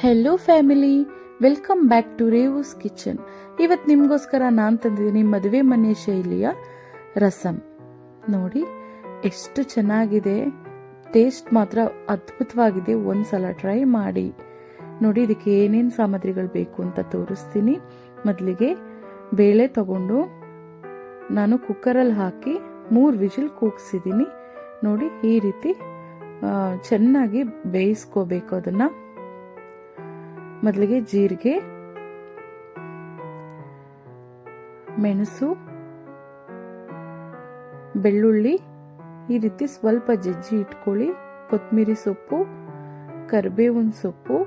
Hello family welcome back to Revu's kitchen ಇವತ್ತು ನಿಮಗೋಸ್ಕರ ನಾನು ತಂದಿದ್ದೀನಿ ಮದುವೆ ಮನೆ ಶೈಲಿಯ ರಸಮ್ ನೋಡಿ, ಎಷ್ಟು ಚೆನ್ನಾಗಿದೆ. ಟೇಸ್ಟ್ ಮಾತ್ರ ಅದ್ಭುತವಾಗಿದೆ. ಒಂದ್ಸಲ ಟ್ರೈ ಮಾಡಿ. ನೋಡಿ, ಇದಕ್ಕೆ ಏನೇನು ಸಾಮಗ್ರಿಗಳು ಬೇಕು ಅಂತ ತೋರಿಸ್ತೀನಿ. ಮೊದಲಿಗೆ ಬೇಳೆ ತಗೊಂಡು ನಾನು ಕುಕ್ಕರಲ್ಲಿ ಹಾಕಿ ಮೂರು ವಿಜಿಲ್ ಕೂಗ್ಸಿದ್ದೀನಿ. ನೋಡಿ, ಈ ರೀತಿ ಚೆನ್ನಾಗಿ ಬೇಯಿಸ್ಕೋಬೇಕು ಅದನ್ನು. ಮೊದಲಿಗೆ ಜೀರಿಗೆ, ಮೆಣಸು, ಬೆಳ್ಳುಳ್ಳಿ, ಈ ರೀತಿ ಸ್ವಲ್ಪ ಜಜ್ಜಿ ಇಟ್ಕೊಳ್ಳಿ. ಕೊತ್ತಂಬರಿ ಸೊಪ್ಪು, ಕರಿಬೇವಿನ ಸೊಪ್ಪು,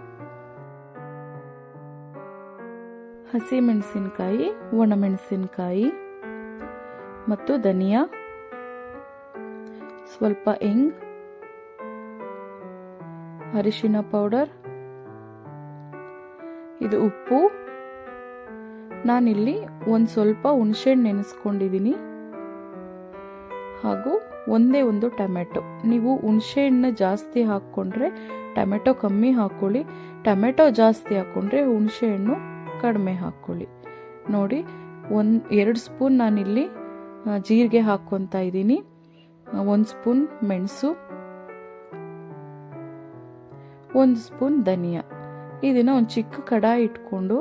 ಹಸಿಮೆಣಸಿನಕಾಯಿ, ಒಣಮೆಣಸಿನಕಾಯಿ ಮತ್ತು ಧನಿಯಾ. ಸ್ವಲ್ಪ ಎಂಗ್ ಅರಿಶಿನ ಪೌಡರ್ ಇದು ಉಪ್ಪು. ನಾನಿಲ್ಲಿ ಒಂದು ಸ್ವಲ್ಪ ಹುಣಸೆಹಣ್ಣು ನೆನೆಸ್ಕೊಂಡಿದ್ದೀನಿ ಹಾಗೂ ಒಂದೇ ಒಂದು ಟೊಮೆಟೊ. ನೀವು ಹುಣಸೆಹಣ್ಣು ಜಾಸ್ತಿ ಹಾಕ್ಕೊಂಡ್ರೆ ಟೊಮೆಟೊ ಕಮ್ಮಿ ಹಾಕ್ಕೊಳ್ಳಿ ಟೊಮೆಟೊ ಜಾಸ್ತಿ ಹಾಕ್ಕೊಂಡ್ರೆ ಹುಣಸೆಹಣ್ಣು ಕಡಿಮೆ ಹಾಕ್ಕೊಳ್ಳಿ ನೋಡಿ, ಒಂದು, ಎರಡು ಸ್ಪೂನ್ ನಾನಿಲ್ಲಿ ಜೀರಿಗೆ ಹಾಕ್ಕೊತಾ ಇದ್ದೀನಿ ಒಂದು ಸ್ಪೂನ್ ಮೆಣಸು. ಒಂದು ಸ್ಪೂನ್ ಧನಿಯಾ. ಇದನ್ನು ಒಂದು ಚಿಕ್ಕ ಕಡಾಯಿ ಇಟ್ಕೊಂಡು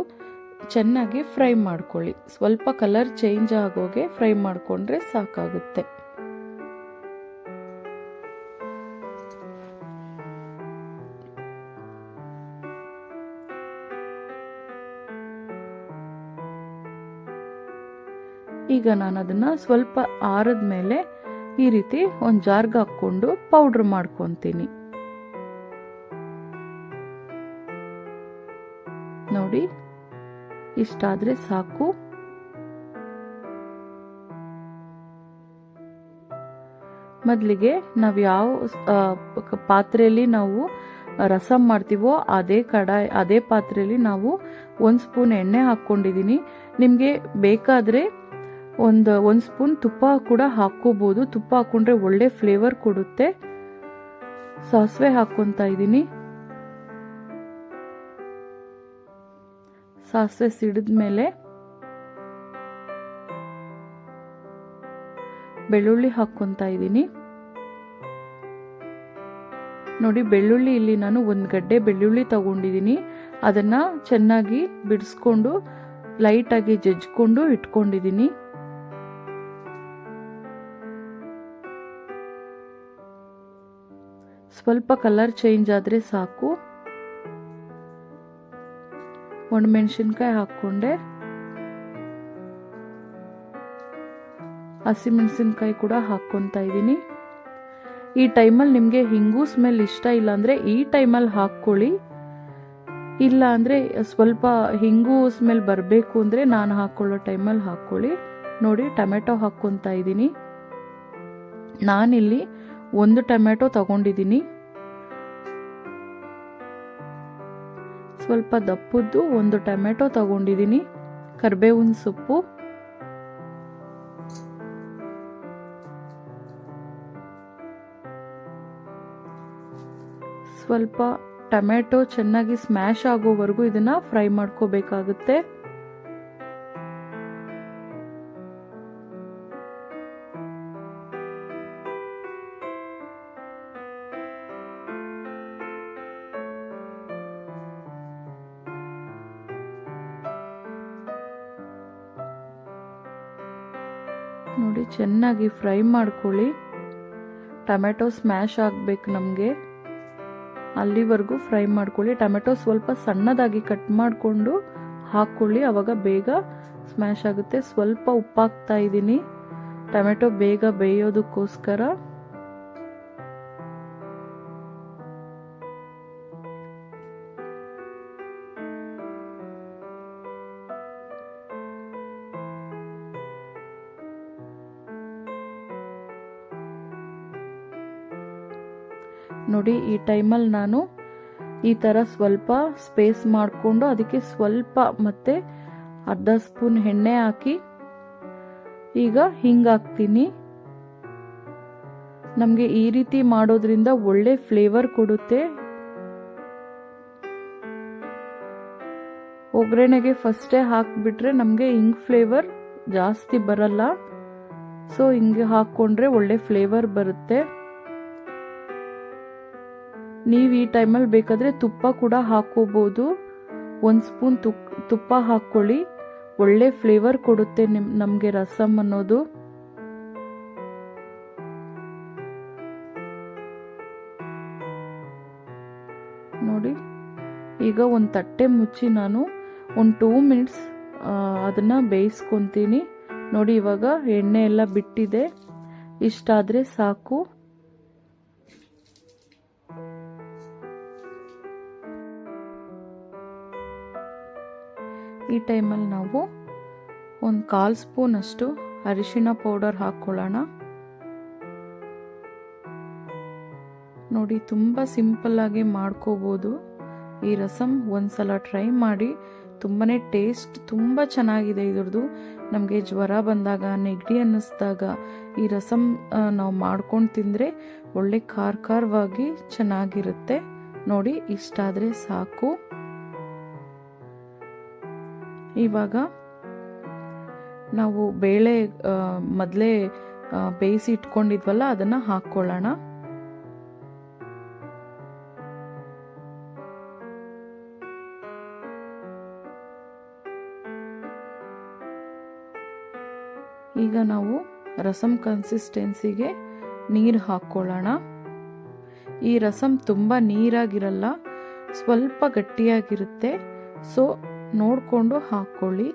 ಚೆನ್ನಾಗಿ ಫ್ರೈ ಮಾಡ್ಕೊಳ್ಳಿ. ಸ್ವಲ್ಪ ಕಲರ್ ಚೇಂಜ್ ಆಗೋಗೆ ಫ್ರೈ ಮಾಡಿಕೊಂಡ್ರೆ ಸಾಕಾಗುತ್ತೆ. ಈಗ ನಾನು ಅದನ್ನ ಸ್ವಲ್ಪ ಆರದ ಮೇಲೆ ಈ ರೀತಿ ಒಂದು ಜಾರ್ಗೆ ಹಾಕ್ಕೊಂಡು ಪೌಡ್ರ್ ಮಾಡ್ಕೊತೀನಿ. ಇಷ್ಟಾದ್ರೆ ಸಾಕು. ಮೊದಲಿಗೆ ನಾವು ಯಾವ ಪಾತ್ರೆಯಲ್ಲಿ ನಾವು ರಸಂ ಮಾಡ್ತೀವೋ ಅದೇ ಕಡಾಯ, ಅದೇ ಪಾತ್ರೆಯಲ್ಲಿ ನಾವು ಒಂದು ಸ್ಪೂನ್ ಎಣ್ಣೆ ಹಾಕ್ಕೊಂಡಿದ್ದೀನಿ ನಿಮಗೆ ಬೇಕಾದರೆ ಒಂದು ಒಂದು ಸ್ಪೂನ್ ತುಪ್ಪ ಕೂಡ ಹಾಕ್ಕೋಬೋದು. ತುಪ್ಪ ಹಾಕ್ಕೊಂಡ್ರೆ ಒಳ್ಳೆ ಫ್ಲೇವರ್ ಕೊಡುತ್ತೆ. ಸಾಸಿವೆ ಹಾಕ್ಕೊತಾ ಇದ್ದೀನಿ ಸಾಸಿವೆ ಸಿಡಿದ ಮೇಲೆ ಬೆಳ್ಳುಳ್ಳಿ ಹಾಕ್ಕೊತಾ ಇದ್ದೀನಿ. ನೋಡಿ, ಬೆಳ್ಳುಳ್ಳಿ ಇಲ್ಲಿ ನಾನು ಒಂದು ಗಡ್ಡೆ ಬೆಳ್ಳುಳ್ಳಿ ತಗೊಂಡಿದ್ದೀನಿ. ಅದನ್ನ ಚೆನ್ನಾಗಿ ಬಿಡಿಸ್ಕೊಂಡು ಲೈಟಾಗಿ ಜಜ್ಕೊಂಡು ಇಟ್ಕೊಂಡಿದ್ದೀನಿ. ಸ್ವಲ್ಪ ಕಲರ್ ಚೇಂಜ್ ಆದರೆ ಸಾಕು. ಒಣಮೆಣಸಿನ್ಕಾಯಿ ಹಾಕ್ಕೊಂಡೆ. ಹಸಿಮೆಣಸಿನ್ಕಾಯಿ ಕೂಡ ಹಾಕ್ಕೊತಾ ಇದ್ದೀನಿ. ಈ ಟೈಮಲ್ಲಿ ನಿಮಗೆ ಹಿಂಗು ಸ್ಮೆಲ್ ಇಷ್ಟ ಇಲ್ಲ ಅಂದರೆ ಈ ಟೈಮಲ್ಲಿ ಹಾಕ್ಕೊಳ್ಳಿ. ಇಲ್ಲ ಅಂದರೆ ಸ್ವಲ್ಪ ಹಿಂಗು ಸ್ಮೆಲ್ ಬರಬೇಕು ಅಂದರೆ ನಾನು ಹಾಕ್ಕೊಳ್ಳೋ ಟೈಮಲ್ಲಿ ಹಾಕ್ಕೊಳ್ಳಿ. ನೋಡಿ, ಟೊಮೆಟೊ ಹಾಕ್ಕೊತಾ ಇದ್ದೀನಿ. ನಾನಿಲ್ಲಿ ಒಂದು ಟೊಮೆಟೊ ತಗೊಂಡಿದ್ದೀನಿ. ಸ್ವಲ್ಪ ದಪ್ಪದ್ದು ಒಂದು ಟೊಮೆಟೊ ತಗೊಂಡಿದ್ದೀನಿ. ಕರ್ಬೇವಿನ ಸೊಪ್ಪು. ಸ್ವಲ್ಪ ಟೊಮೆಟೊ ಚೆನ್ನಾಗಿ ಸ್ಮ್ಯಾಶ್ ಆಗೋವರೆಗೂ ಇದನ್ನು ಫ್ರೈ ಮಾಡ್ಕೋಬೇಕಾಗುತ್ತೆ. ನೋಡಿ, ಚೆನ್ನಾಗಿ ಫ್ರೈ ಮಾಡ್ಕೊಳ್ಳಿ. ಟೊಮೆಟೊ ಸ್ಮ್ಯಾಶ್ ಆಗಬೇಕು ನಮಗೆ. ಅಲ್ಲಿವರೆಗೂ ಫ್ರೈ ಮಾಡ್ಕೊಳ್ಳಿ. ಟೊಮೆಟೊ ಸ್ವಲ್ಪ ಸಣ್ಣದಾಗಿ ಕಟ್ ಮಾಡಿಕೊಂಡು ಹಾಕ್ಕೊಳ್ಳಿ. ಅವಾಗ ಬೇಗ ಸ್ಮ್ಯಾಶ್ ಆಗುತ್ತೆ. ಸ್ವಲ್ಪ ಉಪ್ಪಾಗ್ತಾ ಇದ್ದೀನಿ. ಟೊಮೆಟೊ ಬೇಗ ಬೇಯೋದಕ್ಕೋಸ್ಕರ ನೋಡಿ, ಈ ಟೈಮಲ್ಲಿ ನಾನು ಈ ಥರ ಸ್ವಲ್ಪ ಸ್ಪೇಸ್ ಮಾಡಿಕೊಂಡು ಅದಕ್ಕೆ ಸ್ವಲ್ಪ ಮತ್ತೆ ಅರ್ಧ ಸ್ಪೂನ್ ಎಣ್ಣೆ ಹಾಕಿ ಈಗ ಹಿಂಗೆ ಹಾಕ್ತೀನಿ. ನಮಗೆ ಈ ರೀತಿ ಮಾಡೋದ್ರಿಂದ ಒಳ್ಳೆ ಫ್ಲೇವರ್ ಕೊಡುತ್ತೆ. ಒಗ್ಗರಣೆಗೆ ಫಸ್ಟೇ ಹಾಕಿಬಿಟ್ರೆ ನಮಗೆ ಹಿಂಗ್ ಫ್ಲೇವರ್ ಜಾಸ್ತಿ ಬರಲ್ಲ. ಸೊ, ಹಿಂಗೆ ಹಾಕ್ಕೊಂಡ್ರೆ ಒಳ್ಳೆ ಫ್ಲೇವರ್ ಬರುತ್ತೆ. ನೀವು ಈ ಟೈಮಲ್ಲಿ ಬೇಕಾದರೆ ತುಪ್ಪ ಕೂಡ ಹಾಕೋಬೋದು ಒಂದು ಸ್ಪೂನ್ ತುಕ್ ತುಪ್ಪ ಹಾಕ್ಕೊಳ್ಳಿ. ಒಳ್ಳೆ ಫ್ಲೇವರ್ ಕೊಡುತ್ತೆ ನಿಮ್, ನಮಗೆ ರಸಮ್ ಅನ್ನೋದು. ನೋಡಿ, ಈಗ ಒಂದು ತಟ್ಟೆ ಮುಚ್ಚಿ ನಾನು ಒಂದು ಟೂ ಮಿನಿಟ್ಸ್ ಅದನ್ನು ಬೇಯಿಸ್ಕೊತೀನಿ. ನೋಡಿ, ಇವಾಗ ಎಣ್ಣೆ ಎಲ್ಲ ಬಿಟ್ಟಿದೆ. ಇಷ್ಟಾದರೆ ಸಾಕು. ಈ ಟೈಮಲ್ಲಿ ನಾವು ಒಂದು ಕಾಲು ಸ್ಪೂನ್ ಅಷ್ಟು ಅರಿಶಿಣ ಪೌಡರ್ ಹಾಕ್ಕೊಳ್ಳೋಣ. ನೋಡಿ, ತುಂಬ ಸಿಂಪಲ್ಲಾಗಿ ಮಾಡ್ಕೋಬೋದು. ಈ ರಸಮ್ ಒಂದ್ಸಲ ಟ್ರೈ ಮಾಡಿ ತುಂಬಾ ಟೇಸ್ಟ್ ತುಂಬ ಚೆನ್ನಾಗಿದೆ ಇದ್ರದ್ದು. ನಮಗೆ ಜ್ವರ ಬಂದಾಗ, ನೆಗಡಿ ಅನ್ನಿಸ್ದಾಗ ಈ ರಸಮ್ ನಾವು ಮಾಡ್ಕೊಂಡು ತಿಂದರೆ ಒಳ್ಳೆ ಖಾರ ಖಾರವಾಗಿ ಚೆನ್ನಾಗಿರುತ್ತೆ. ನೋಡಿ, ಇಷ್ಟಾದರೆ ಸಾಕು. ಇವಾಗ ನಾವು ಬೇಳೆ ಮೊದಲೇ ಬೇಯಿಸಿ ಇಟ್ಕೊಂಡಿದ್ವಲ್ಲ, ಅದನ್ನು ಹಾಕ್ಕೊಳ್ಳೋಣ. ಈಗ ನಾವು ರಸಂ ಕನ್ಸಿಸ್ಟೆನ್ಸಿಗೆ ನೀರು ಹಾಕ್ಕೊಳ್ಳೋಣ. ಈ ರಸಂ ತುಂಬ ನೀರಾಗಿರಲ್ಲ, ಸ್ವಲ್ಪ ಗಟ್ಟಿಯಾಗಿರುತ್ತೆ. ಸೊ ನೋಡಿಕೊಂಡು ಹಾಕ್ಕೊಳ್ಳಿ.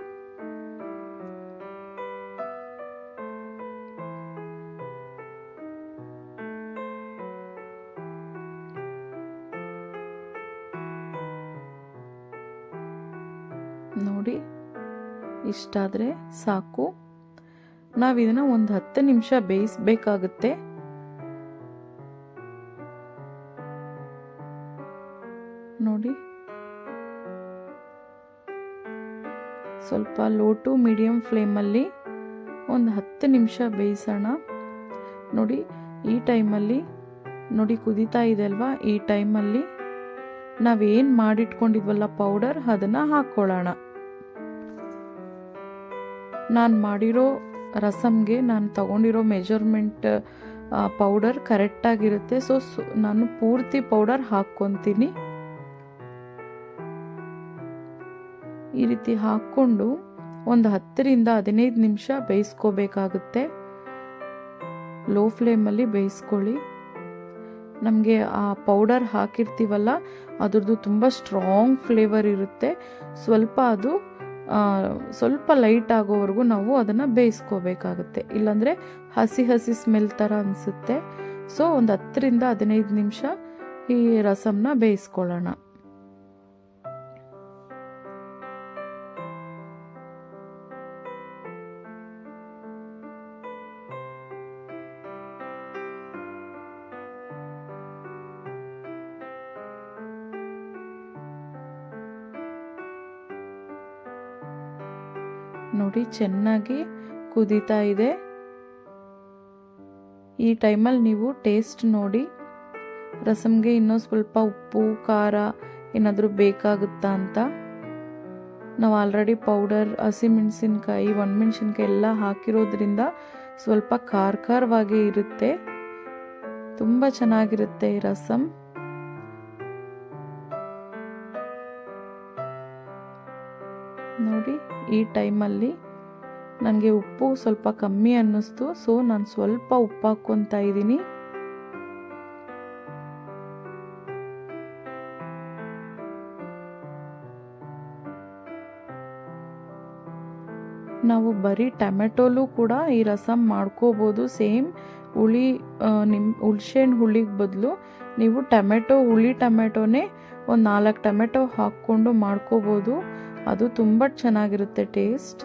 ನೋಡಿ ಇಷ್ಟಾದರೆ ಸಾಕು. ನಾವು ಇದನ್ನ ಒಂದು ಹತ್ತು ನಿಮಿಷ ಬೇಯಿಸ್ಬೇಕಾಗುತ್ತೆ. ನೋಡಿ ಸ್ವಲ್ಪ ಲೋ ಟು ಮೀಡಿಯಮ್ ಫ್ಲೇಮಲ್ಲಿ ಒಂದು ಹತ್ತು ನಿಮಿಷ ಬೇಯಿಸೋಣ. ನೋಡಿ, ಈ ಟೈಮಲ್ಲಿ ನೋಡಿ ಕುದೀತಾ ಇದೆ ಅಲ್ವಾ? ಈ ಟೈಮಲ್ಲಿ ನಾವೇನು ಮಾಡಿಟ್ಕೊಂಡಿದ್ವಲ್ಲ ಪೌಡರ್ ಅದನ್ನು ಹಾಕ್ಕೊಳ್ಳೋಣ. ನಾನು ಮಾಡಿರೋ ರಸಮ್ಗೆ ನಾನು ತಗೊಂಡಿರೋ ಮೆಜರ್ಮೆಂಟ್ ಪೌಡರ್ ಕರೆಕ್ಟಾಗಿರುತ್ತೆ ಸೊ, ನಾನು ಪೂರ್ತಿ ಪೌಡರ್ ಹಾಕ್ಕೊತೀನಿ. ಈ ರೀತಿ ಹಾಕ್ಕೊಂಡು ಒಂದು ಹತ್ತರಿಂದ ಹದಿನೈದು ನಿಮಿಷ ಬೇಯಿಸ್ಕೋಬೇಕಾಗುತ್ತೆ. ಲೋ ಫ್ಲೇಮಲ್ಲಿ ಬೇಯಿಸ್ಕೊಳ್ಳಿ. ನಮಗೆ ಆ ಪೌಡರ್ ಹಾಕಿರ್ತೀವಲ್ಲ, ಅದ್ರದ್ದು ತುಂಬ ಸ್ಟ್ರಾಂಗ್ ಫ್ಲೇವರ್ ಇರುತ್ತೆ. ಸ್ವಲ್ಪ ಅದು ಸ್ವಲ್ಪ ಲೈಟ್ ಆಗೋವರೆಗೂ ನಾವು ಅದನ್ನು ಬೇಯಿಸ್ಕೋಬೇಕಾಗುತ್ತೆ. ಇಲ್ಲಾಂದರೆ ಹಸಿ ಹಸಿ ಸ್ಮೆಲ್ ಥರ ಅನಿಸುತ್ತೆ. ಸೊ, ಒಂದು ಹತ್ತರಿಂದ ಹದಿನೈದು ನಿಮಿಷ ಈ ರಸಮ್ನ ಬೇಯಿಸ್ಕೊಳ್ಳೋಣ. ನೋಡಿ, ಚೆನ್ನಾಗಿ ಕುದೀತಾ ಇದೆ. ಈ ಟೈಮಲ್ಲಿ ನೀವು ಟೇಸ್ಟ್ ನೋಡಿ. ರಸಮ್ಗೆ ಇನ್ನೂ ಸ್ವಲ್ಪ ಉಪ್ಪು, ಖಾರ ಏನಾದರೂ ಬೇಕಾಗುತ್ತಾ ಅಂತ. ನಾವು ಆಲ್ರೆಡಿ ಪೌಡರ್ ಹಸಿಮೆಣಸಿನ್ಕಾಯಿ ಒಣಮೆಣಸಿನ್ಕಾಯಿ ಎಲ್ಲ ಹಾಕಿರೋದ್ರಿಂದ ಸ್ವಲ್ಪ ಖಾರ ಖಾರವಾಗಿ ಇರುತ್ತೆ. ತುಂಬ ಚೆನ್ನಾಗಿರುತ್ತೆ ಈ ರಸಮ್. ಈ ಟೈಮಲ್ಲಿ ನನಗೆ ಉಪ್ಪು ಸ್ವಲ್ಪ ಕಮ್ಮಿ ಅನ್ನಿಸ್ತು. ಸೊ ನಾನು ಸ್ವಲ್ಪ ಉಪ್ಪು ಹಾಕ್ಕೊತಾ ಇದ್ದೀನಿ. ನಾವು ಬರೀ ಟೊಮೆಟೊಲು ಕೂಡ ಈ ರಸಂ ಮಾಡ್ಕೋಬೋದು. ಸೇಮ್ ಹುಳಿ ನಿಮ್ಮ ಹುಳ್ಸೆಹಣ್ಣು ಹುಳಿಗೆ ಬದಲು ನೀವು ಟೊಮೆಟೊ, ಹುಳಿ ಟೊಮೆಟೊನೇ ಒಂದು ನಾಲ್ಕು ಟೊಮೆಟೊ ಹಾಕ್ಕೊಂಡು ಮಾಡ್ಕೋಬೋದು. ಅದು ತುಂಬ ಚೆನ್ನಾಗಿರುತ್ತೆ ಟೇಸ್ಟ್.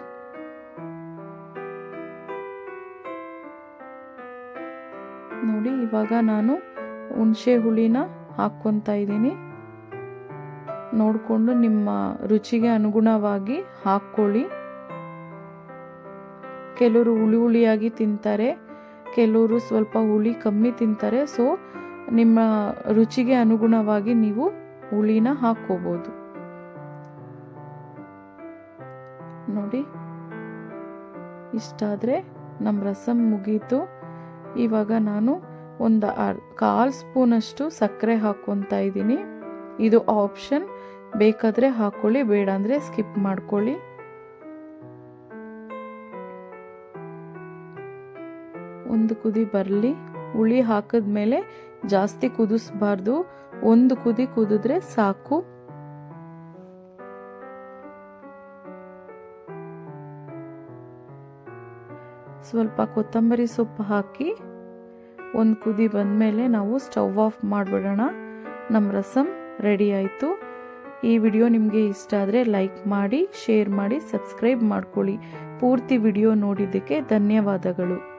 ನೋಡಿ, ಇವಾಗ ನಾನು ಹುಣಸೆ ಹುಳಿನ ಹಾಕ್ಕೊತಾ ಇದ್ದೀನಿ. ನೋಡಿಕೊಂಡು ನಿಮ್ಮ ರುಚಿಗೆ ಅನುಗುಣವಾಗಿ ಹಾಕ್ಕೊಳ್ಳಿ. ಕೆಲವರು ಹುಳಿ ಹುಳಿಯಾಗಿ ತಿಂತಾರೆ, ಕೆಲವರು ಸ್ವಲ್ಪ ಹುಳಿ ಕಮ್ಮಿ ತಿಂತಾರೆ, ಸೊ ನಿಮ್ಮ ರುಚಿಗೆ ಅನುಗುಣವಾಗಿ ನೀವು ಹುಳಿನ ಹಾಕ್ಕೋಬೋದು. ನೋಡಿ. ಇಷ್ಟಾದರೆ ನಮ್ಮ ರಸಂ ಮುಗೀತು. ಇವಾಗ ನಾನು ಒಂದು ಅರ್, ಕಾಲು ಸ್ಪೂನಷ್ಟು ಸಕ್ಕರೆ ಹಾಕ್ಕೊತಾ ಇದ್ದೀನಿ. ಇದು ಆಪ್ಷನ್. ಬೇಕಾದರೆ ಹಾಕ್ಕೊಳ್ಳಿ ಬೇಡ ಅಂದರೆ ಸ್ಕಿಪ್ ಮಾಡ್ಕೊಳ್ಳಿ. ಒಂದು ಕುದಿ ಬರಲಿ. ಹುಳಿ ಹಾಕಿದ್ಮೇಲೆ ಜಾಸ್ತಿ ಕುದಿಸ್ಬಾರ್ದು. ಒಂದು ಕುದಿ ಕುದಿದ್ರೆ ಸಾಕು. ಸ್ವಲ್ಪ ಕೊತ್ತಂಬರಿ ಸೊಪ್ಪು ಹಾಕಿ ಒಂದು ಕುದಿ ಬಂದಮೇಲೆ ನಾವು ಸ್ಟವ್ ಆಫ್ ಮಾಡಿಬಿಡೋಣ. ನಮ್ಮ ರಸಮ್ ರೆಡಿ ಆಯಿತು. ಈ ವಿಡಿಯೋ ನಿಮಗೆ ಇಷ್ಟ ಆದರೆ ಲೈಕ್ ಮಾಡಿ, ಶೇರ್ ಮಾಡಿ, ಸಬ್ಸ್ಕ್ರೈಬ್ ಮಾಡ್ಕೊಳ್ಳಿ. ಪೂರ್ತಿ ವಿಡಿಯೋ ನೋಡಿದ್ದಕ್ಕೆ ಧನ್ಯವಾದಗಳು.